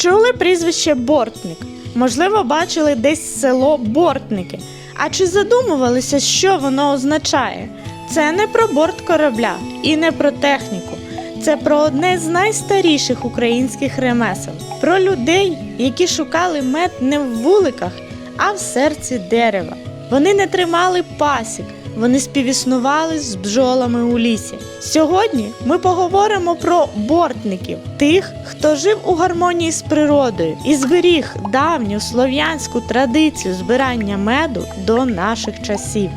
Чули прізвище Бортник? Можливо, бачили десь село Бортники. А чи задумувалися, що воно означає? Це не про борт корабля і не про техніку. Це про одне з найстаріших українських ремесел, про людей, які шукали мед не в вуликах, а в серці дерева. Вони не тримали пасік, вони співіснували з бджолами у лісі. Сьогодні ми поговоримо про бортників, тих, хто жив у гармонії з природою і зберіг давню слов'янську традицію збирання меду до наших часів.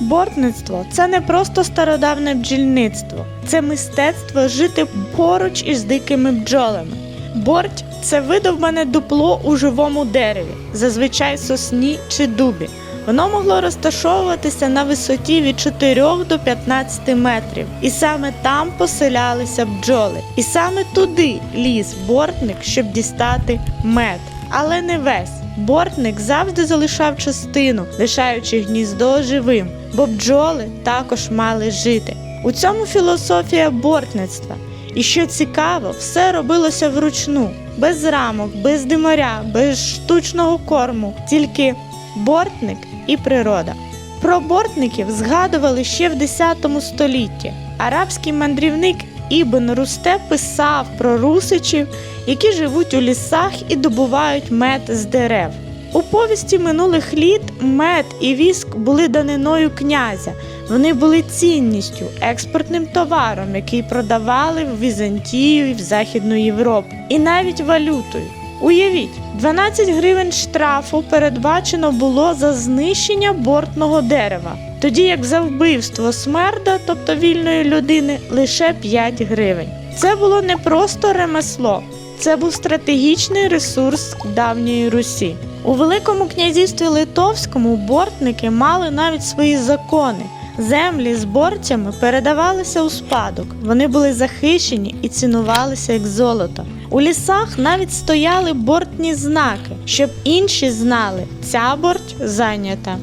Бортництво це не просто стародавне бджільництво, це мистецтво жити поруч із дикими бджолами. Борть це видовбане дупло у живому дереві, зазвичай сосні чи дубі. Воно могло розташовуватися на висоті від 4 до 15 метрів, і саме там поселялися бджоли. І саме туди ліз бортник, щоб дістати мед. Але не весь. Бортник завжди залишав частину, лишаючи гніздо живим, бо бджоли також мали жити. У цьому філософія бортництва. І що цікаво, все робилося вручну, без рамок, без димаря, без штучного корму, тільки бортник і природа. Про бортників згадували ще в 10 столітті. Арабський мандрівник Ібн Русте писав про русичів, які живуть у лісах і добувають мед з дерев. У повісті минулих літ мед і віск були даниною князя. Вони були цінністю, експортним товаром, який продавали в Візантію і в Західну Європу, і навіть валютою. Уявіть, 12 гривень штрафу передбачено було за знищення бортного дерева, тоді як за вбивство смерда, тобто вільної людини, лише 5 гривень. Це було не просто ремесло, це був стратегічний ресурс давньої Русі. У Великому князівстві Литовському бортники мали навіть свої закони. Землі з бортями передавалися у спадок. Вони були захищені і цінувалися як золото. У лісах навіть стояли бортні знаки, щоб інші знали, ця борть зайнята.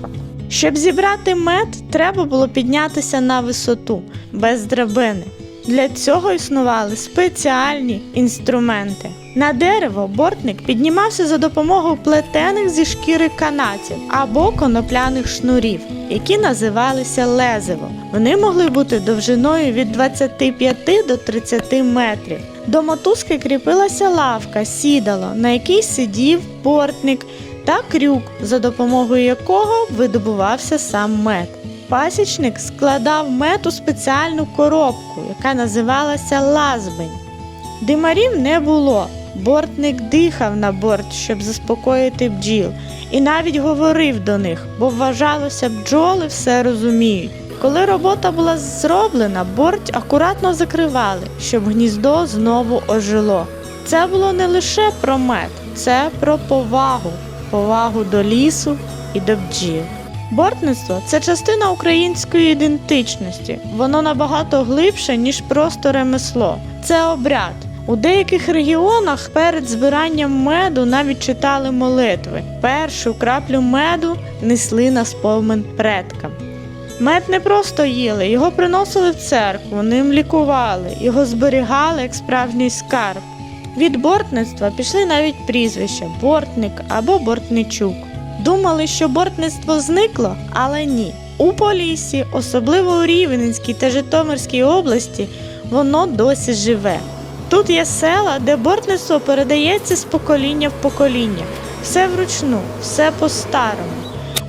Щоб зібрати мед, треба було піднятися на висоту без драбини. Для цього існували спеціальні інструменти. На дерево бортник піднімався за допомогою плетених зі шкіри канатів або конопляних шнурів, які називалися лезиво. Вони могли бути довжиною від 25 до 30 метрів. До мотузки кріпилася лавка, сідало, на якій сидів бортник та крюк, за допомогою якого видобувався сам мед. Пасічник складав мед у спеціальну коробку, яка називалася лазбень. Димарів не було. Бортник дихав на борт, щоб заспокоїти бджіл, і навіть говорив до них, бо вважалося, бджоли все розуміють. Коли робота була зроблена, борть акуратно закривали, щоб гніздо знову ожило. Це було не лише про мед, це про повагу, повагу до лісу і до бджіл. Бортництво це частина української ідентичності. Воно набагато глибше, ніж просто ремесло. Це обряд. У деяких регіонах перед збиранням меду навіть читали молитви. Першу краплю меду несли на спомин предкам. Мед не просто їли, його приносили в церкву, ним лікували, його зберігали як справжній скарб. Від бортництва пішли навіть прізвища бортник або бортничук. Думали, що бортництво зникло, але ні. У Поліссі, особливо у Рівненській та Житомирській області, воно досі живе. Тут є села, де бортництво передається з покоління в покоління. Все вручну, все по-старому.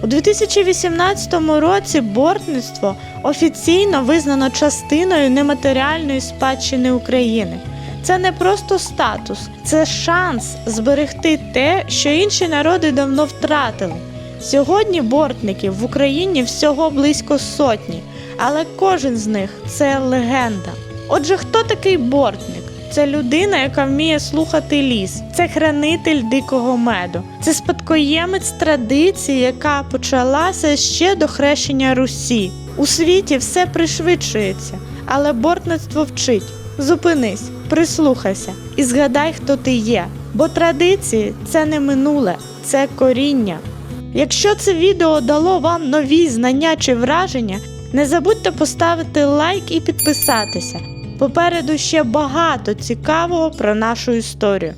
У 2018 році бортництво офіційно визнано частиною нематеріальної спадщини України. Це не просто статус, це шанс зберегти те, що інші народи давно втратили. Сьогодні бортників в Україні всього близько сотні, але кожен з них це легенда. Отже, хто такий бортник? Це людина, яка вміє слухати ліс, це хранитель дикого меду, це спадкоємець традиції, яка почалася ще до хрещення Русі. У світі все пришвидшується, але бортництво вчить. Зупинись, прислухайся і згадай, хто ти є. Бо традиції це не минуле, це коріння. Якщо це відео дало вам нові знання чи враження, не забудьте поставити лайк і підписатися. Попереду ще багато цікавого про нашу історію.